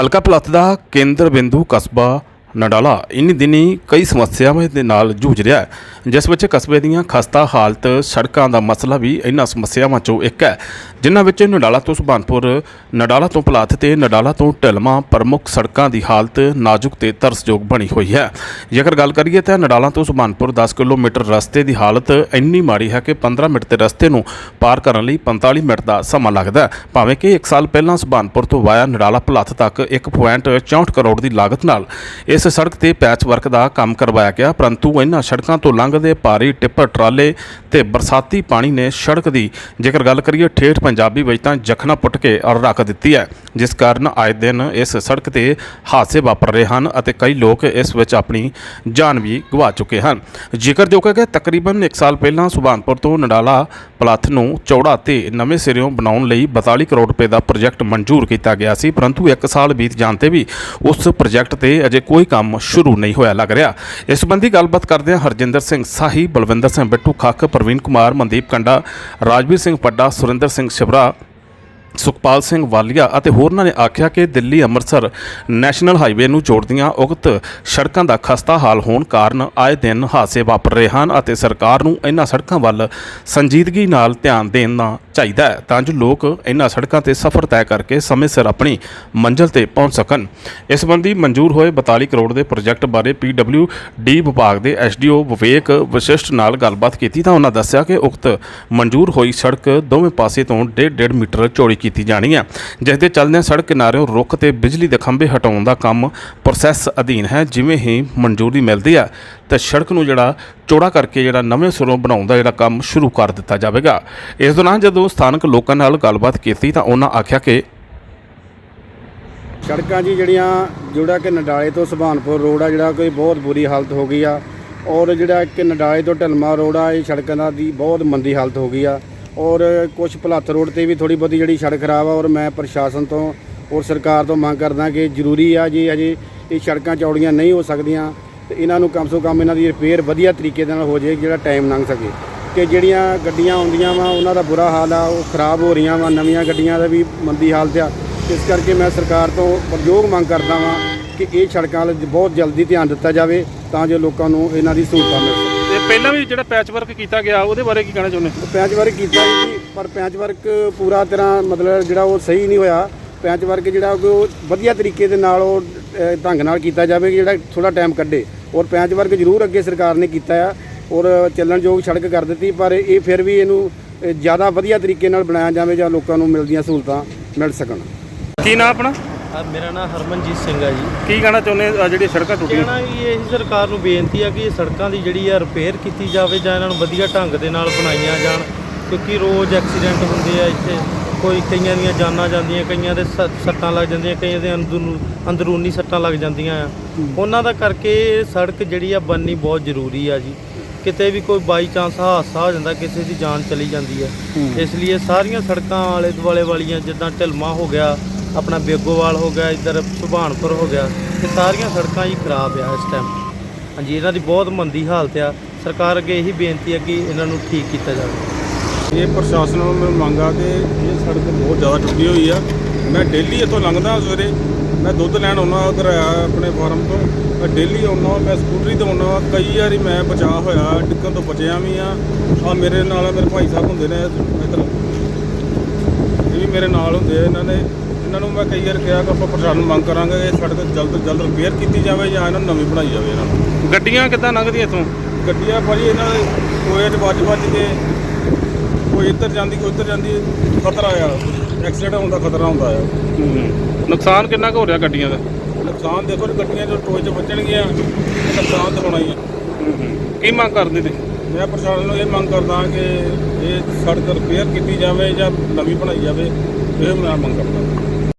ਹਲਕਾ ਪਲੱਤ ਦਾ ਕੇਂਦਰ ਬਿੰਦੂ ਕਸਬਾ ਨਡਾਲਾ ਇਨ ਦਿਨੀ ਕਈ ਸਮੱਸਿਆਵਾਂ ਦੇ ਨਾਲ ਜੂਝ ਰਿਹਾ ਹੈ, ਜਿਸ ਵਿੱਚ ਕਸਬੇ ਦੀਆਂ ਖਸਤਾ ਹਾਲਤ, ਸੜਕਾਂ ਦਾ ਮਸਲਾ ਵੀ ਇਹਨਾਂ ਸਮੱਸਿਆਵਾਂ ਚੋਂ ਇੱਕ ਹੈ, ਜਿਨ੍ਹਾਂ ਵਿੱਚ ਨਡਾਲਾ ਤੋਂ ਸੁਭਾਨਪੁਰ ਨਡਾਲਾ ਤੋਂ ਪਲਾਥ ਤੇ ਨਡਾਲਾ ਤੋਂ ਢਲਮਾ ਪ੍ਰਮੁੱਖ ਸੜਕਾਂ ਦੀ ਹਾਲਤ ਨਾਜ਼ੁਕ ਤੇ ਤਰਸਯੋਗ ਬਣੀ ਹੋਈ ਹੈ। ਜੇਕਰ ਗੱਲ ਕਰੀਏ ਤਾਂ ਨਡਾਲਾ ਤੋਂ ਸੁਭਾਨਪੁਰ 10 ਕਿਲੋਮੀਟਰ ਰਸਤੇ ਦੀ ਹਾਲਤ ਇੰਨੀ ਮਾੜੀ ਹੈ ਕਿ 15 ਮਿੰਟ ਦੇ ਰਸਤੇ ਨੂੰ ਪਾਰ ਕਰਨ ਲਈ 45 ਮਿੰਟ ਦਾ ਸਮਾਂ ਲੱਗਦਾ ਹੈ। ਭਾਵੇਂ ਕਿ 1 ਸਾਲ ਪਹਿਲਾਂ ਸੁਭਾਨਪੁਰ ਤੋਂ ਵਾਇਆ ਨਡਾਲਾ ਪਲਾਥ ਤੱਕ 1.64 ਕਰੋੜ ਦੀ ਲਾਗਤ ਨਾਲ ਇਸ ਇਸ ਸੜਕ ਤੇ ਪੈਚ ਵਰਕ ਦਾ ਕੰਮ ਕਰਵਾਇਆ ਗਿਆ, ਪਰੰਤੂ ਇਹਨਾਂ ਸੜਕਾਂ ਤੋਂ ਲੰਘਦੇ ਭਾਰੀ ਟਿੱਪਰ ਟਰਾਲੇ ਤੇ ਬਰਸਾਤੀ ਪਾਣੀ ਨੇ ਸੜਕ ਦੀ, ਜੇਕਰ ਗੱਲ ਕਰੀਏ ਠੇਠ ਪੰਜਾਬੀ ਵਿੱਚ ਤਾਂ ਜਖਣਾ ਪੁੱਟ ਕੇ ਰੱਖ ਦਿੱਤੀ ਹੈ, ਜਿਸ ਕਾਰਨ ਆਏ ਦਿਨ ਇਸ ਸੜਕ ਤੇ ਹਾਦਸੇ ਵਾਪਰ ਰਹੇ ਹਨ ਅਤੇ ਕਈ ਲੋਕ ਇਸ ਵਿੱਚ ਆਪਣੀ ਜਾਨ ਵੀ ਗਵਾ ਚੁੱਕੇ ਹਨ। ਜ਼ਿਕਰਯੋਗ ਹੈ ਕਿ ਤਕਰੀਬਨ 1 ਸਾਲ ਪਹਿਲਾਂ ਸੁਭਾਨਪੁਰ ਤੋਂ ਨਡਾਲਾ ਪਲੱਥ ਨੂੰ ਚੌੜਾ ਤੇ ਨਵੇਂ ਸਿਰਿਓਂ ਬਣਾਉਣ ਲਈ 42 ਕਰੋੜ ਰੁਪਏ ਦਾ ਪ੍ਰੋਜੈਕਟ ਮਨਜ਼ੂਰ ਕੀਤਾ ਗਿਆ ਸੀ, ਪਰੰਤੂ 1 ਸਾਲ ਬੀਤ ਜਾਣ ਤੇ ਵੀ ਉਸ ਪ੍ਰੋਜੈਕਟ ਤੇ ਅਜੇ ਕੋਈ ਕੰਮ ਸ਼ੁਰੂ ਨਹੀਂ ਹੋਇਆ ਲੱਗ ਰਿਹਾ। ਇਸ ਸੰਬੰਧੀ ਗੱਲਬਾਤ ਕਰਦੇ ਹਰਜਿੰਦਰ ਸਿੰਘ ਸਾਹੀ, ਬਲਵਿੰਦਰ ਸਿੰਘ ਬਿੱਟੂ, ਖੱਖ, ਪ੍ਰਵੀਨ ਕੁਮਾਰ, ਮਨਦੀਪ ਕੰਡਾ, ਰਾਜਵੀਰ ਸਿੰਘ ਪੱਡਾ, ਸੁਰਿੰਦਰ ਸਿੰਘ ਸ਼ਿਵਰਾ ਸੁਖਪਾਲ ਸਿੰਘ ਵਾਲੀਆ ਅਤੇ ਹੋਰਨਾਂ ਨੇ ਆਖਿਆ ਕਿ ਦਿੱਲੀ ਅੰਮ੍ਰਿਤਸਰ ਨੈਸ਼ਨਲ ਹਾਈਵੇ ਨੂੰ ਜੋੜਦੀਆਂ ਉਕਤ ਸੜਕਾਂ ਦਾ ਖਸਤਾ ਹਾਲ ਹੋਣ ਕਾਰਨ ਆਏ ਦਿਨ ਹਾਦਸੇ ਵਾਪਰ ਰਹੇ ਹਨ ਅਤੇ ਸਰਕਾਰ ਨੂੰ ਇਹਨਾਂ ਸੜਕਾਂ ਵੱਲ ਸੰਜੀਦਗੀ ਨਾਲ ਧਿਆਨ ਦੇਣਾ ਚਾਹੀਦਾ ਹੈ ਤਾਂ ਜੋ ਲੋਕ ਇਹਨਾਂ ਸੜਕਾਂ ਤੇ ਸਫ਼ਰ ਤੈਅ ਕਰਕੇ ਸਮੇਂ ਸਿਰ ਆਪਣੀ ਮੰਜ਼ਿਲ ਤੇ ਪਹੁੰਚ ਸਕਣ। ਇਸ ਸੰਬੰਧੀ ਮਨਜ਼ੂਰ ਹੋਏ 42 ਕਰੋੜ ਦੇ ਪ੍ਰੋਜੈਕਟ ਬਾਰੇ ਡੀ ਵਿਭਾਗ ਦੇ ਐਸਡੀਓ ਵਿਵੇਕ ਵਿਸ਼ਿਸ਼ਟ ਨਾਲ ਗੱਲਬਾਤ ਕੀਤੀ ਤਾਂ ਉਹਨਾਂ ਦੱਸਿਆ ਕਿ ਉਕਤ ਮਨਜ਼ੂਰ ਹੋਈ ਸੜਕ ਦੋਵੇਂ ਪਾਸੇ ਤੋਂ 1.5 ਮੀਟਰ ਚੌੜੀ ਕੀਤੀ ਜਾਣੀ ਹੈ ਜਿਸ ਦੇ ਚੱਲਦਿਆਂ ਸੜਕ ਕਿਨਾਰਿਓਂ ਰੁੱਖ ਤੇ ਬਿਜਲੀ ਦੇ ਖੰਭੇ ਹਟਾਉਣ ਦਾ ਕੰਮ ਪ੍ਰੋਸੈਸ ਅਧੀਨ ਹੈ, ਜਿਵੇਂ ਹੀ ਮਨਜ਼ੂਰੀ ਮਿਲਦੀ ਹੈ ਤਾਂ ਸੜਕ ਨੂੰ ਜਿਹੜਾ ਚੌੜਾ ਕਰਕੇ ਜਿਹੜਾ ਨਵੇਂ ਸਿਰੋਂ ਬਣਾਉਣ ਦਾ ਜਿਹੜਾ ਕੰਮ ਸ਼ੁਰੂ ਕਰ ਦਿੱਤਾ ਜਾਵੇਗਾ। ਇਸ ਦੌਰਾਨ ਜਦੋਂ ਸਥਾਨਕ ਲੋਕਾਂ ਨਾਲ ਗੱਲਬਾਤ ਕੀਤੀ, ਤਾਂ ਉਹਨਾਂ ਆਖਿਆ ਕਿ ਸੜਕਾਂ ਜੀ ਜਿਹੜੀਆਂ, ਜਿਹੜਾ ਕਿ ਨਡਾਲੇ ਤੋਂ ਸੁਭਾਨਪੁਰ ਰੋਡ ਆ, ਜਿਹੜਾ ਕੋਈ ਬਹੁਤ ਬੁਰੀ ਹਾਲਤ ਹੋ ਗਈ ਆ, ਔਰ ਜਿਹੜਾ ਕਿ ਨਡਾਲੇ ਤੋਂ ਢਲਮਾ ਰੋਡ ਆ, ਇਹ ਸੜਕਾਂ ਦਾ ਦੀ ਬਹੁਤ ਮੰਦੀ ਹਾਲਤ ਹੋ ਗਈ ਆ। ਔਰ ਕੁਝ ਭਲੱਥ ਰੋਡ ਤੇ ਵੀ ਥੋੜੀ ਬਹੁਤੀ ਜਿਹੜੀ ਸੜਕ ਖਰਾਬ ਆ ਔਰ ਮੈਂ ਪ੍ਰਸ਼ਾਸਨ ਤੋਂ ਔਰ ਸਰਕਾਰ ਤੋਂ ਮੰਗ ਕਰਦਾ ਕਿ ਜ਼ਰੂਰੀ ਆ ਜੀ ਅਜੇ ਇਹ ਸੜਕਾਂ ਚੌੜੀਆਂ ਨਹੀਂ ਹੋ ਸਕਦੀਆਂ, ਤੇ ਇਹਨਾਂ ਨੂੰ ਕਮ ਸੋ ਕਮ ਇਹਨਾਂ ਦੀ ਰਿਪੇਅਰ ਵਧੀਆ ਤਰੀਕੇ ਦੇ ਨਾਲ ਹੋ ਜਾਏ, ਜਿਹੜਾ ਟਾਈਮ ਲੰਘ ਸਕੇ। ਕਿ ਜਿਹੜੀਆਂ ਗੱਡੀਆਂ ਆਉਂਦੀਆਂ ਵਾ, ਉਹਨਾਂ ਦਾ ਬੁਰਾ ਹਾਲ ਆ, ਉਹ ਖਰਾਬ ਹੋ ਰਹੀਆਂ ਵਾ, ਨਵੀਆਂ ਗੱਡੀਆਂ ਦਾ ਵੀ ਮੰਦੀ ਹਾਲਤ ਆ। ਇਸ ਕਰਕੇ ਮੈਂ ਸਰਕਾਰ ਤੋਂ ਪ੍ਰਯੋਗ ਮੰਗ ਕਰਦਾ ਵਾਂ ਕਿ ਇਹ ਸੜਕਾਂ ਵੱਲ ਬਹੁਤ ਜਲਦੀ ਧਿਆਨ ਦਿੱਤਾ ਜਾਵੇ, ਤਾਂ ਜੋ ਲੋਕਾਂ ਨੂੰ ਇਹਨਾਂ ਦੀ ਸਹੂਲਤਾਂ ਮਿਲ ਸਕਣ ਪਹਿਲਾਂ ਵੀ ਜਿਹੜਾ ਪੈਚ ਵਰਕ ਕੀਤਾ ਗਿਆ ਉਹਦੇ ਬਾਰੇ ਕੀ ਕਹਿਣਾ ਚਾਹੁੰਦੇ ਪੈਂਚ ਵਰਕ ਕੀਤਾ ਜੀ ਪਰ ਪੈਂਚ ਵਰਕ ਪੂਰਾ ਤਰ੍ਹਾਂ ਮਤਲਬ ਜਿਹੜਾ ਉਹ ਸਹੀ ਨਹੀਂ ਹੋਇਆ। ਪੈਂਚ ਵਰਕ ਜਿਹੜਾ ਉਹ ਵਧੀਆ ਤਰੀਕੇ ਦੇ ਨਾਲ ਉਹ ਢੰਗ ਨਾਲ ਕੀਤਾ ਜਾਵੇ ਕਿ ਜਿਹੜਾ ਥੋੜਾ ਟਾਈਮ ਕੱਢੇ। ਔਰ ਪੈਂਚ ਵਰਕ ਜ਼ਰੂਰ ਅੱਗੇ ਸਰਕਾਰ ਨੇ ਕੀਤਾ ਆ। ਔਰ ਚੱਲਣਯੋਗ ਸੜਕ ਕਰ ਦਿੱਤੀ ਪਰ ਇਹ ਫਿਰ ਵੀ ਇਹਨੂੰ ਅ, ਜ਼ਿਆਦਾ ਵਧੀਆ ਤਰੀਕੇ ਨਾਲ ਬਣਾਇਆ ਜਾਵੇ ਜਾਂ ਲੋਕਾਂ ਨੂੰ ਮਿਲਦੀਆਂ ਸਹੂਲਤਾਂ ਮਿਲ ਸਕਣ। ਕੀ ਨਾਮ ਆਪਣਾ? ਆ ਮੇਰਾ ਨਾਮ ਹਰਮਨਜੀਤ ਸਿੰਘ ਆ ਜੀ। ਕੀ ਕਹਿਣਾ ਚਾਹੁੰਦੇ ਆ ਜਿਹੜੀ ਸੜਕਾਂ ਕਹਿਣਾ ਵੀ ਇਹ ਸਰਕਾਰ ਨੂੰ ਬੇਨਤੀ ਆ ਕਿ ਇਹ ਸੜਕਾਂ ਦੀ ਜਿਹੜੀ ਆ ਰਿਪੇਅਰ ਕੀਤੀ ਜਾਵੇ ਜਾਂ ਇਹਨਾਂ ਨੂੰ ਵਧੀਆ ਢੰਗ ਦੇ ਨਾਲ ਬਣਾਈਆਂ ਜਾਣ ਕਿਉਂਕਿ ਰੋਜ਼ ਐਕਸੀਡੈਂਟ ਹੁੰਦੇ ਆ ਇੱਥੇ। ਕੋਈ ਕਈਆਂ ਦੀਆਂ ਜਾਨਾਂ ਜਾਂਦੀਆਂ ਕਈਆਂ ਦੇ ਸੱਟਾਂ ਲੱਗ ਜਾਂਦੀਆਂ ਕਈਆਂ ਦੇ ਅੰਦਰੂ ਅੰਦਰੂਨੀ ਸੱਟਾਂ ਲੱਗ ਜਾਂਦੀਆਂ ਆ। ਉਹਨਾਂ ਦਾ ਕਰਕੇ ਸੜਕ ਜਿਹੜੀ ਆ ਬਣਨੀ ਬਹੁਤ ਜ਼ਰੂਰੀ ਆ ਜੀ। ਕਿਤੇ ਵੀ ਕੋਈ ਬਾਈ ਚਾਂਸ ਹਾਦਸਾ ਹੋ ਜਾਂਦਾ ਕਿਸੇ ਦੀ ਜਾਨ ਚਲੀ ਜਾਂਦੀ ਹੈ। ਇਸ ਲਈ ਸਾਰੀਆਂ ਸੜਕਾਂ ਆਲੇ ਦੁਆਲੇ ਵਾਲੀਆਂ ਜਿੱਦਾਂ ਢਿਲਮਾ ਹੋ ਗਿਆ ਆਪਣਾ ਬੇਗੋਵਾਲ ਹੋ ਗਿਆ, ਇੱਧਰ ਸੁਭਾਨਪੁਰ ਹੋ ਗਿਆ ਇਹ ਸਾਰੀਆਂ ਸੜਕਾਂ ਹੀ ਖਰਾਬ ਆ ਇਸ ਟਾਈਮ ਹਾਂਜੀ, ਇਹਨਾਂ ਦੀ ਬਹੁਤ ਮੰਦੀ ਹਾਲਤ ਆ। ਸਰਕਾਰ ਅੱਗੇ ਇਹੀ ਬੇਨਤੀ ਹੈ ਕਿ ਇਹਨਾਂ ਨੂੰ ਠੀਕ ਕੀਤਾ ਜਾਵੇ। ਇਹ ਪ੍ਰਸ਼ਾਸਨ ਨੂੰ ਮੈਂ ਮੰਗ ਆ ਕਿ ਇਹ ਸੜਕ ਬਹੁਤ ਜ਼ਿਆਦਾ ਟੁੱਟੀ ਹੋਈ ਆ। ਮੈਂ ਡੇਲੀ ਇੱਥੋਂ ਲੰਘਦਾ ਸਵੇਰੇ। ਮੈਂ ਦੁੱਧ ਲੈਣ ਆਉਣਾ ਉਧਰ ਆਪਣੇ ਫਾਰਮ ਤੋਂ। ਮੈਂ ਡੇਲੀ ਆਉਣਾ ਮੈਂ ਸਕੂਟਰੀ ਤੇ ਆਉਣਾ ਕਈ ਵਾਰੀ ਮੈਂ ਬਚਾ ਹੋਇਆ, ਡਿੱਗਣ ਤੋਂ ਬਚਿਆ ਵੀ ਆ ਆ ਮੇਰੇ ਨਾਲ ਮੇਰੇ ਭਾਈ ਸਾਹਿਬ ਹੁੰਦੇ ਨੇ, ਇੱਧਰ। ਇਹ ਵੀ ਮੇਰੇ ਨਾਲ ਹੁੰਦੇ ਆ ਇਹਨਾਂ ਨੇ ਇਹਨਾਂ ਨੂੰ ਮੈਂ ਕਈ ਵਾਰ ਕਿਹਾ ਕਿ ਆਪਾਂ ਪ੍ਰਸ਼ਾਸਨ ਨੂੰ ਮੰਗ ਕਰਾਂਗੇ ਇਹ ਸੜਕ ਜਲਦ ਤੋਂ ਜਲਦ ਰਿਪੇਅਰ ਕੀਤੀ ਜਾਵੇ ਜਾਂ ਇਹਨਾਂ ਨੂੰ ਨਵੀਂ ਬਣਾਈ ਜਾਵੇ ਇਹਨਾਂ ਨੂੰ। ਗੱਡੀਆਂ ਕਿੱਦਾਂ ਲੰਘਦੀਆਂ ਇੱਥੋਂ? ਗੱਡੀਆਂ ਭਾਜੀ ਇਹਨਾਂ ਦੇ ਟੋਏ 'ਚ ਵੱਜ ਵੱਜ ਕੇ ਕੋਈ ਇੱਧਰ ਜਾਂਦੀ ਕੋਈ ਉੱਧਰ ਜਾਂਦੀ ਖਤਰਾ ਆ। ਐਕਸੀਡੈਂਟ ਹੋਣ ਦਾ ਖਤਰਾ ਹੁੰਦਾ ਆ। ਨੁਕਸਾਨ ਕਿੰਨਾ ਕੁ ਹੋ ਰਿਹਾ ਗੱਡੀਆਂ ਦਾ? ਨੁਕਸਾਨ ਦੇਖੋ ਜੀ, ਗੱਡੀਆਂ ਜੋ ਟੋਏ 'ਚ ਵੱਜਣਗੀਆਂ ਤੇ ਨੁਕਸਾਨ ਤਾਂ ਹੋਣਾ ਹੀ ਆ। ਕੀ ਮੰਗ ਕਰਦੇ ਤੇ ਮੈਂ ਪ੍ਰਸ਼ਾਸਨ ਨੂੰ ਇਹ ਮੰਗ ਕਰਦਾ ਕਿ ਇਹ ਸੜਕ ਰਿਪੇਅਰ ਕੀਤੀ ਜਾਵੇ ਜਾਂ ਨਵੀਂ ਬਣਾਈ ਜਾਵੇ ਇਹ ਮੈਂ ਮੰਗ ਕਰਦਾ